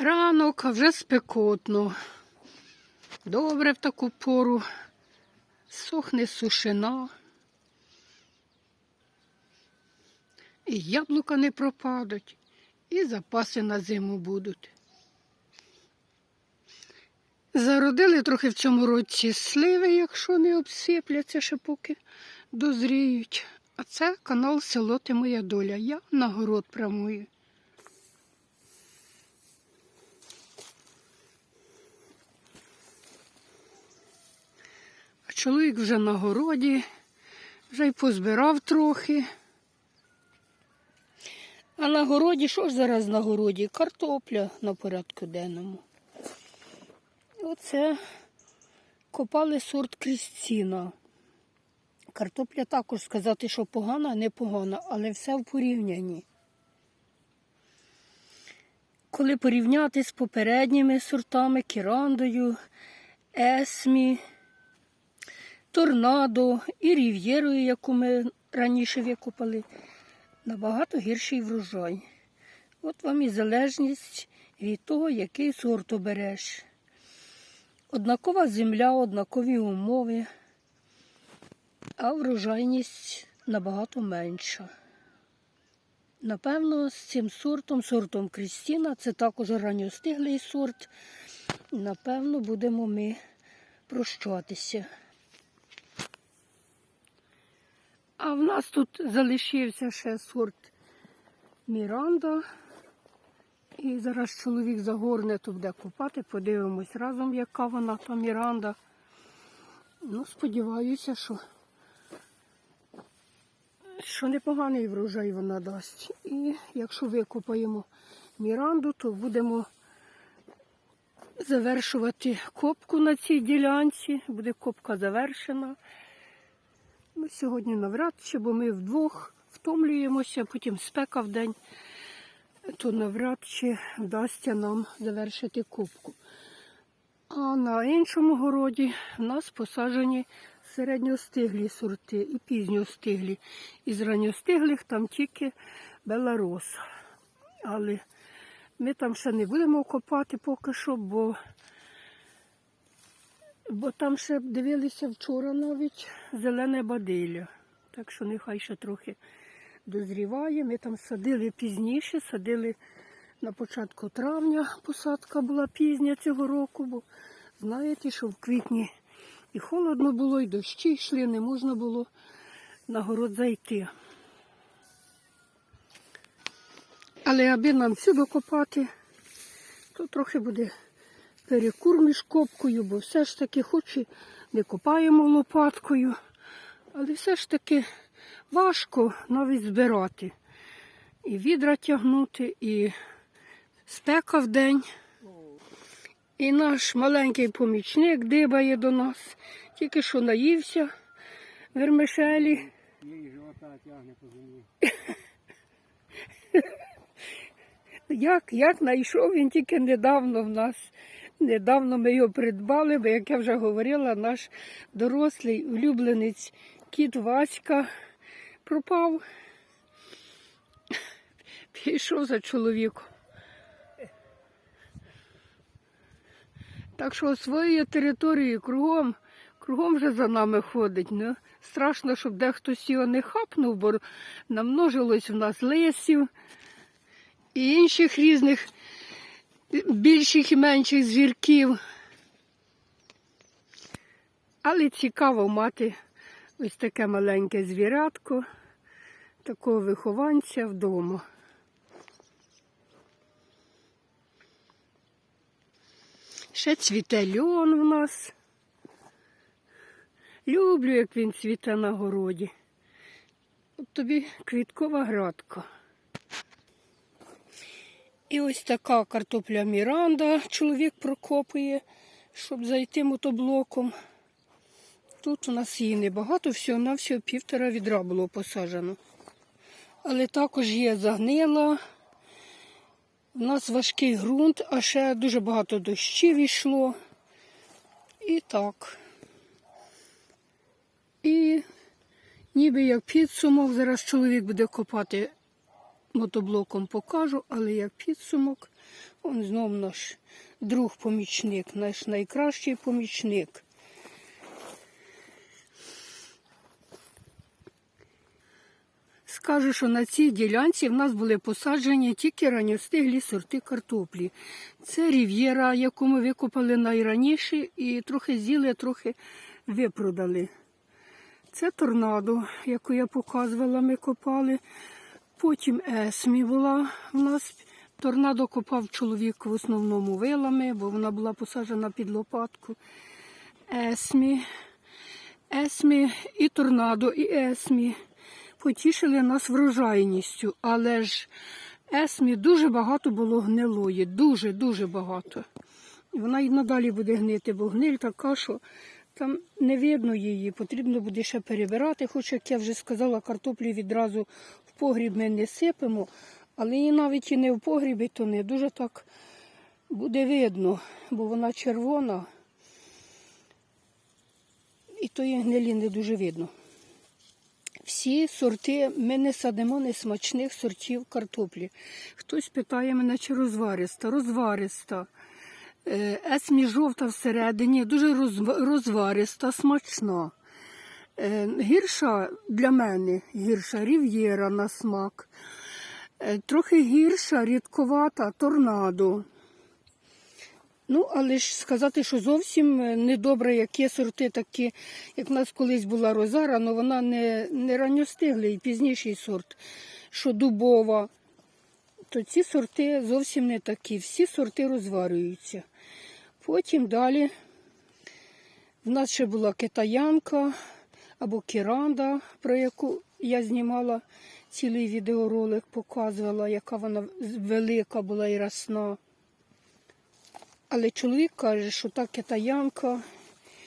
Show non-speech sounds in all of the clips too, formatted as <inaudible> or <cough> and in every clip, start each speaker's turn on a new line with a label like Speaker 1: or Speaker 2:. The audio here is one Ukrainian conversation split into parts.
Speaker 1: Ранок, вже спекотно. Добре в таку пору. Сохне сушина. І яблука не пропадуть, і запаси на зиму будуть. Зародили трохи в цьому році сливи, якщо не обсипляться, ще поки дозріють. А це канал Село Ти Моя Доля. Я на город прямую. Чоловік вже на городі, вже й позбирав трохи. А на городі, що ж зараз на городі? Картопля на порядку денному. Оце копали сорт Крістіна. Картопля також сказати, що погана, не погана, але все в порівнянні. Коли порівняти з попередніми сортами кірандою, есмі, торнадо і рів'єрою, яку ми раніше викопали, набагато гірший врожай. От вам і залежність від того, який сорт обереш. Однакова земля, однакові умови, а врожайність набагато менша. Напевно, з цим сортом, сортом Крістіна, це також ранньостиглий сорт. Напевно, будемо ми прощатися. А в нас тут залишився ще сорт Міранда. І зараз чоловік загорне, то буде купати, подивимось разом, яка вона та Міранда. Ну, сподіваюся, що, що непоганий врожай вона дасть. І якщо викопаємо Міранду, то будемо завершувати копку на цій ділянці. Буде копка завершена. Ну, сьогодні навряд чи, бо ми вдвох втомлюємося, потім спека в день то навряд чи вдасться нам завершити кубку. А на іншому городі в нас посаджені середньостиглі сорти і пізньостиглі. Із ранньостиглих там тільки беларос. Але ми там ще не будемо копати поки що, бо, бо там ще дивилися вчора навіть зелене бадилля. Так що нехай ще трохи дозріває. Ми там садили пізніше, садили на початку травня. Посадка була пізня цього року, бо знаєте, що в квітні і холодно було, і дощі йшли, не можна було на город зайти. Але аби нам всюди копати, то трохи буде перекур між копкою, бо все ж таки, хоч і не копаємо лопаткою, але все ж таки важко навіть збирати. І відра тягнути, і спека в день. І наш маленький помічник дибає до нас. Тільки що наївся вермишелі.
Speaker 2: Її живота тягне по землі. <laughs>
Speaker 1: Як, як знайшов він тільки недавно в нас. Недавно ми його придбали, бо, як я вже говорила, наш дорослий улюбленець кіт Васька пропав. Пішов за чоловіком. Так що своєю територією кругом, кругом вже за нами ходить. Ну, страшно, щоб дехтось його не хапнув, бо намножилось в нас лисів і інших різних більших і менших звірків. Але цікаво мати ось таке маленьке звірятко, такого вихованця вдома. Ще цвіте льон в нас. Люблю, як він цвіте на городі. От тобі квіткова градка. І ось така картопля Міранда чоловік прокопує, щоб зайти мотоблоком. Тут у нас її небагато, всього на всього півтора відра було посаджено. Але також є загнила. У нас важкий ґрунт, а ще дуже багато дощів йшло. І так. І ніби як підсумок, зараз чоловік буде копати мотоблоком покажу, але як підсумок, он знов наш друг-помічник, наш найкращий помічник. Скажу, що на цій ділянці в нас були посаджені тільки ранньостиглі сорти картоплі. Це рів'єра, яку ми викопали найраніше, і трохи з'їли, трохи випродали. Це торнадо, яку я показувала, ми копали. Потім есмі була в нас. Торнадо копав чоловік в основному вилами, бо вона була посаджена під лопатку. Есмі, есмі і торнадо, і есмі потішили нас врожайністю, але ж есмі дуже багато було гнилої, дуже-дуже багато. Вона і надалі буде гнити, бо гниль така, що там не видно її, потрібно буде ще перебирати. Хоч, як я вже сказала, картоплі відразу в погріб ми не сипемо, але і навіть і не в погрібі, то не дуже так буде видно, бо вона червона. І тої гнилі не дуже видно. Всі сорти ми не садимо несмачних сортів картоплі. Хтось питає мене, чи розвариста. Розвариста. Е, Есмі жовта всередині, дуже розвариста, смачна. Е, Гірша для мене гірша рів'єра на смак. Е, Трохи гірша, рідковата торнадо. Ну, але ж сказати, що зовсім недобре, як є сорти такі, як в нас колись була розара, але вона не, не ранньостиглий, пізніший сорт, що дубова, то ці сорти зовсім не такі. Всі сорти розварюються. Потім далі в нас ще була китаянка або кіранда, про яку я знімала цілий відеоролик, показувала, яка вона велика була і росна. Але чоловік каже, що та китаянка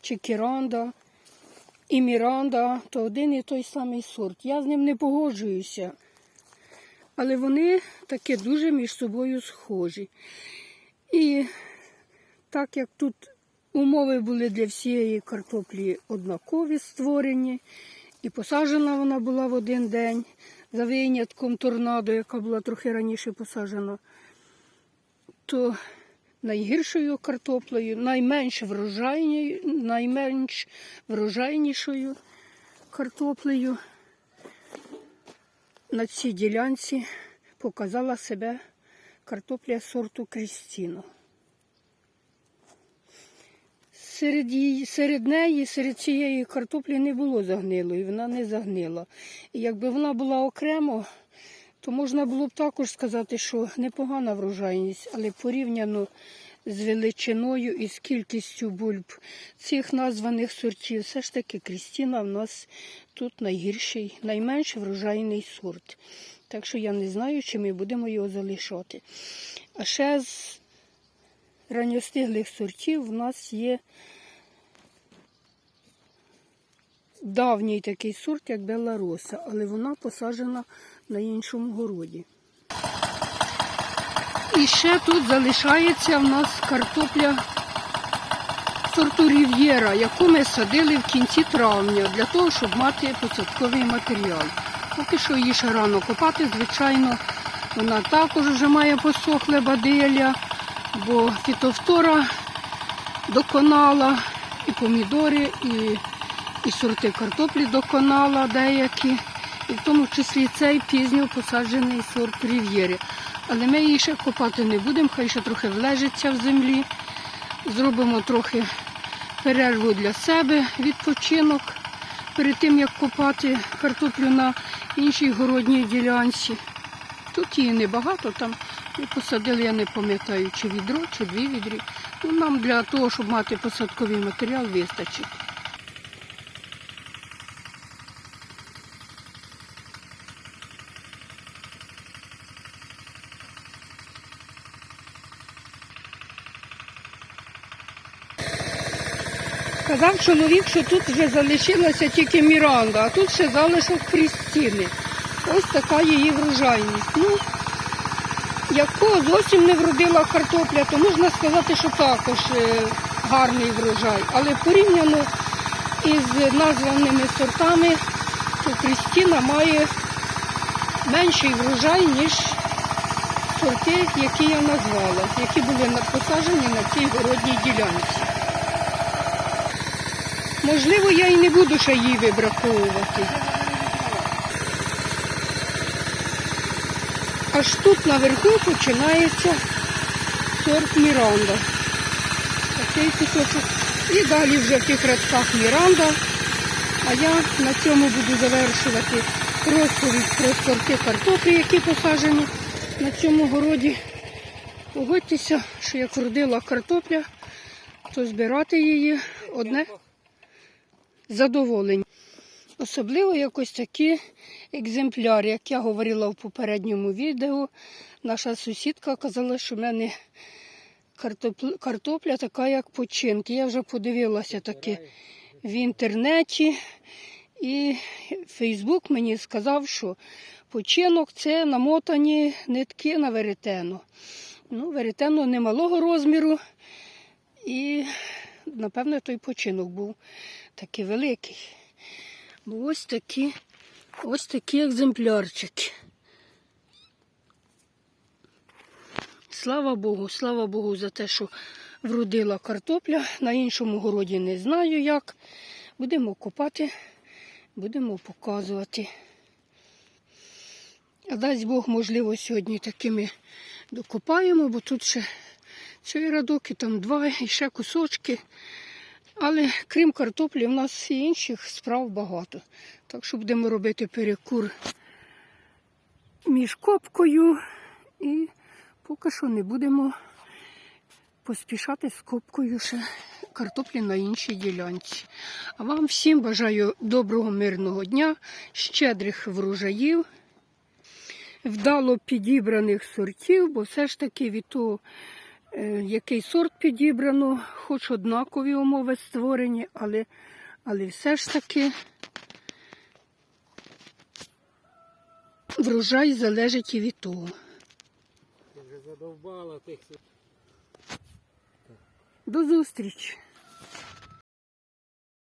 Speaker 1: чи кіранда і міранда то один і той самий сорт. Я з ним не погоджуюся. Але вони таке дуже між собою схожі. І так як тут умови були для всієї картоплі однакові створені, і посаджена вона була в один день, за винятком торнадо, яка була трохи раніше посаджена, то найгіршою картоплею, найменш врожайною, найменш врожайнішою картоплею на цій ділянці показала себе картопля сорту Крістіно. Серед, серед неї, серед цієї картоплі не було загнилої, вона не загнила. І якби вона була окремо, то можна було б також сказати, що непогана врожайність, але порівняно з величиною і з кількістю бульб цих названих сортів, все ж таки Крістіна в нас тут найгірший, найменш врожайний сорт. Так що я не знаю, чи ми будемо його залишати. А ще з ранньостиглих сортів в нас є давній такий сорт, як Белароса, але вона посаджена на іншому городі. І ще тут залишається в нас картопля сорту Рів'єра, яку ми садили в кінці травня для того, щоб мати посадковий матеріал. Поки що її ще рано копати, звичайно, вона також вже має посохле баделя, бо фітофтора доконала, і помідори, і, і сорти картоплі доконала деякі, і в тому числі цей пізньо посаджений сорт Рів'єри. Але ми її ще копати не будемо, хай ще трохи влежиться в землі. Зробимо трохи перерву для себе, відпочинок перед тим, як копати картоплю на іншій городній ділянці. Тут її небагато, там посадили, я не пам'ятаю, чи відро, чи дві відрі. Ну, нам для того, щоб мати посадковий матеріал, вистачить. Казав чоловік, що тут вже залишилася тільки Міранда, а тут ще залишок Крістіни. Ось така її врожайність. Ну, якого зовсім не вродила картопля, то можна сказати, що також е, гарний врожай. Але порівняно із названими сортами, то Крістіна має менший врожай, ніж сорти, які я назвала, які були посаджені на цій городній ділянці. Можливо, я і не буду ще її вибраковувати. Аж тут наверху починається сорт Міранда. Такий кусочок. І далі вже в тих рядках Міранда. А я на цьому буду завершувати розповідь про сорти картоплі, які посаджені на цьому городі. Погодьтеся, що як родила картопля, то збирати її одне задоволення. Особливо якось такі екземпляри, як я говорила в попередньому відео. Наша сусідка казала, що в мене картопля така, як починки. Я вже подивилася таке в інтернеті. І Фейсбук мені сказав, що починок це намотані нитки на веретено. Ну, веретено немалого розміру. І, напевно, той починок був такий великий. Бо ось такі, ось такі екземплярчики. Слава Богу, слава Богу за те, що вродила картопля. На іншому городі не знаю як. Будемо копати, будемо показувати. А дасть Бог, можливо, сьогодні такими докопаємо, бо тут ще цей радок і там два, і ще кусочки. Але крім картоплі, в нас і інших справ багато. Так що будемо робити перекур між копкою і поки що не будемо поспішати з копкою ще картоплі на іншій ділянці. А вам всім бажаю доброго мирного дня, щедрих врожаїв, вдало підібраних сортів, бо все ж таки від того, який сорт підібрано, хоч однакові умови створені, але, але все ж таки врожай залежить і від того.
Speaker 2: Ти вже задовбала тих.
Speaker 1: До зустрічі!